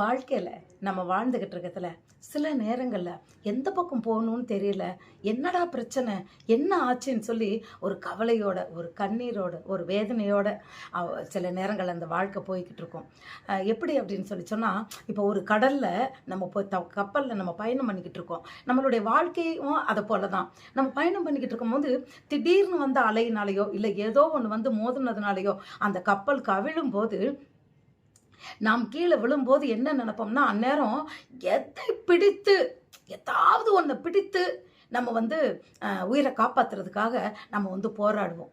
வாழ்க்கையில் நம்ம வாழ்ந்துக்கிட்டு இருக்கிறதுல சில நேரங்களில் எந்த பக்கம் போகணும்னு தெரியல என்னடா பிரச்சனை என்ன ஆச்சுன்னு சொல்லி ஒரு கவலையோட ஒரு கண்ணீரோட ஒரு வேதனையோட சில நேரங்கள் அந்த வாழ்க்கை போய்கிட்டு இருக்கும். எப்படி அப்படின்னு சொல்லி சொன்னால் இப்போ ஒரு கடலில் நம்ம போய் த கப்பலில் நம்ம பயணம் பண்ணிக்கிட்டு இருக்கோம். நம்மளுடைய வாழ்க்கையும் அதை போல தான் நம்ம பயணம் பண்ணிக்கிட்டு இருக்கும்போது திடீர்னு வந்த அலையினாலேயோ இல்லை ஏதோ ஒன்று வந்து மோதுனதுனாலேயோ அந்த கப்பல் கவிழும் போது நாம் கீழே விழும்போது என்ன நினைப்போம்னா அந்நேரம் எதை பிடித்து ஏதாவது ஒன்றை பிடித்து நம்ம வந்து உயிரை காப்பாற்றுறதுக்காக நம்ம வந்து போராடுவோம்.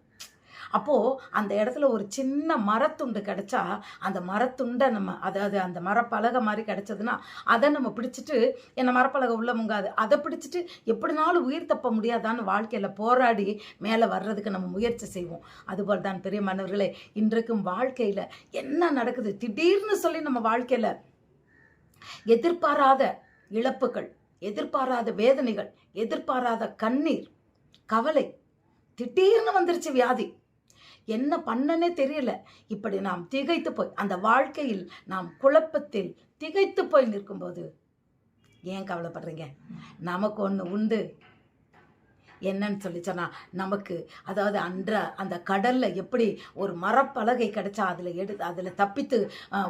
அப்போது அந்த இடத்துல ஒரு சின்ன மரத்துண்டு கிடைச்சா அந்த மரத்துண்டை நம்ம அதாவது அந்த மரப்பலகை மாதிரி கிடைச்சதுன்னா அதை நம்ம பிடிச்சிட்டு என்ன மரப்பலகை உள்ள முங்காது. அதை பிடிச்சிட்டு எப்படினாலும் உயிர் தப்ப முடியாதான்னு வாழ்க்கையில் போராடி மேலே வர்றதுக்கு நம்ம முயற்சி செய்வோம். அதுபோல் தான் பெரிய மன்னர்களே இன்றைக்கும் வாழ்க்கையில் என்ன நடக்குது? திடீர்னு சொல்லி நம்ம வாழ்க்கையில் எதிர்பாராத இழப்புகள் எதிர்பாராத வேதனைகள் எதிர்பாராத கண்ணீர் கவலை திடீர்னு வந்துருச்சு வியாதி. என்ன பண்ணனே தெரியல. இப்படி நாம் திகைத்து போய் அந்த வாழ்க்கையில் நாம் குழப்பத்தில் திகைத்து போய் நிற்கும்போது ஏன் கவலைப்படுறீங்க? நமக்கு ஒன்று உண்டு. என்னன்னு சொல்லி சொன்னால் நமக்கு அதாவது அன்ற அந்த கடலில் எப்படி ஒரு மரப்பலகை கிடைச்சா அதில் எடு அதில் தப்பித்து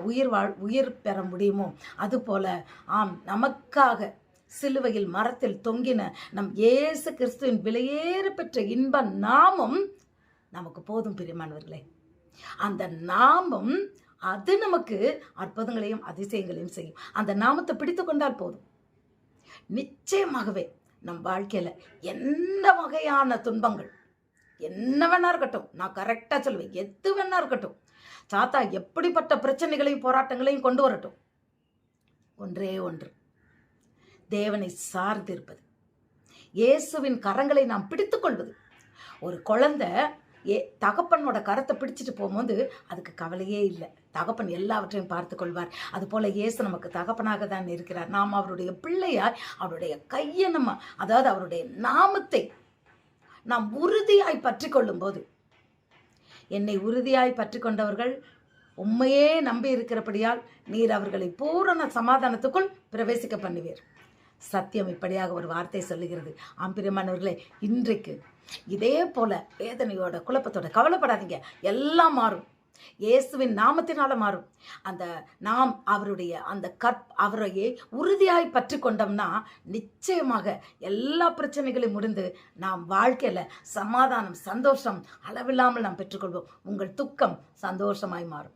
உயிர் வாழ் உயிர் பெற முடியுமோ? அதுபோல் ஆம் நமக்காக சிலுவையில் மரத்தில் தொங்கின நம் இயேசு கிறிஸ்துவின் விலையேறு பெற்ற இன்ப நாமம் நமக்கு போதும் பிரியமானவர்களே. அந்த நாமம் அது நமக்கு அற்புதங்களையும் அதிசயங்களையும் செய்யும். அந்த நாமத்தை பிடித்து கொண்டால் போதும். நிச்சயமாகவே நம் வாழ்க்கையில் எந்த வகையான துன்பங்கள் என்ன வேணா இருக்கட்டும் நான் கரெக்டாக சொல்லுவேன் எது வேணா இருக்கட்டும் சாத்தா எப்படிப்பட்ட பிரச்சனைகளையும் போராட்டங்களையும் கொண்டு வரட்டும். ஒன்றே ஒன்று. தேவனை சார்ந்திருப்பது. இயேசுவின் கரங்களை நாம் பிடித்துக்கொள்வது ஒரு குழந்தை ஏ தகப்பனோட கரத்தை பிடிச்சிட்டு போகும்போது அதுக்கு கவலையே இல்லை. தகப்பன் எல்லாவற்றையும் பார்த்து கொள்வார் அதுபோல இயேசு நமக்கு தகப்பனாக தான் இருக்கிறார். நாம் அவருடைய பிள்ளையார் அவருடைய கையை நம்ம அதாவது அவருடைய நாமத்தை நாம் உறுதியாய் பற்றி கொள்ளும்போது என்னை உறுதியாய் பற்றி கொண்டவர்கள் உண்மையே நம்பி இருக்கிறபடியால் நீர் அவர்களை பூரண சமாதானத்துக்குள் பிரவேசிக்க பண்ணுவீர். சத்தியம் இப்படியாக ஒரு வார்த்தை சொல்லுகிறது. ஆம்பிரியமானவர்களே இன்றைக்கு இதே போல வேதனையோட குழப்பத்தோட கவலைப்படாதீங்க. எல்லாம் மாறும். இயேசுவின் நாமத்தினால மாறும். அந்த நாம் அவருடைய அந்த கற் அவரையே உறுதியாய் பற்றி கொண்டோம்னா நிச்சயமாக எல்லா பிரச்சனைகளையும் முடிந்து நாம் வாழ்க்கையில சமாதானம் சந்தோஷம் அளவில்லாமல் நாம் பெற்றுக்கொள்வோம். உங்கள் துக்கம் சந்தோஷமாய் மாறும்.